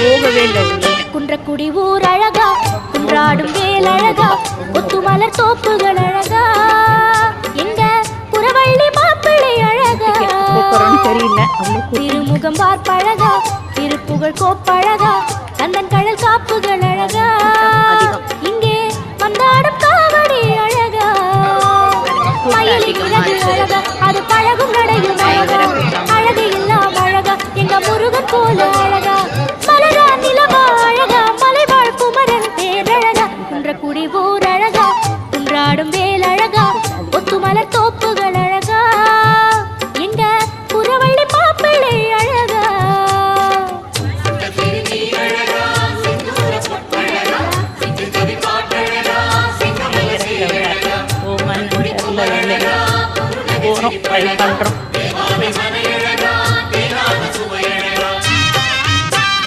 இல்லை உள்ளே குன்றக்குடி ஊர் அழகா குன்றாடும் வேல் அழகா ஒத்துமலர் தோப்புகள் அழகா. எங்க புறவள்ளி மாப்பிள்ளை அழகா. தெரியல. திருமுகம் பார்ப்பழகா திருப்புகழ் கோப்பழகா கந்தன் கடல் காப்புகள் அழகா. இங்கே வந்தாடும் காவடி அழகா. மயிலின் இறகு அழகா அது பழகும் நடையும் அழகா. அழகு எல்லாம் அழகா எங்க முருகன் போல பேரழகா குடி ஊர் அழகா குன்றாடும் வேல் அழகா ஒத்து மலர் தோப்புகள் அழகா எங்க புறவள்ளி மாப்பிள்ளை அழகா போகலான்னு தெரியல உள்ளே. போறோம்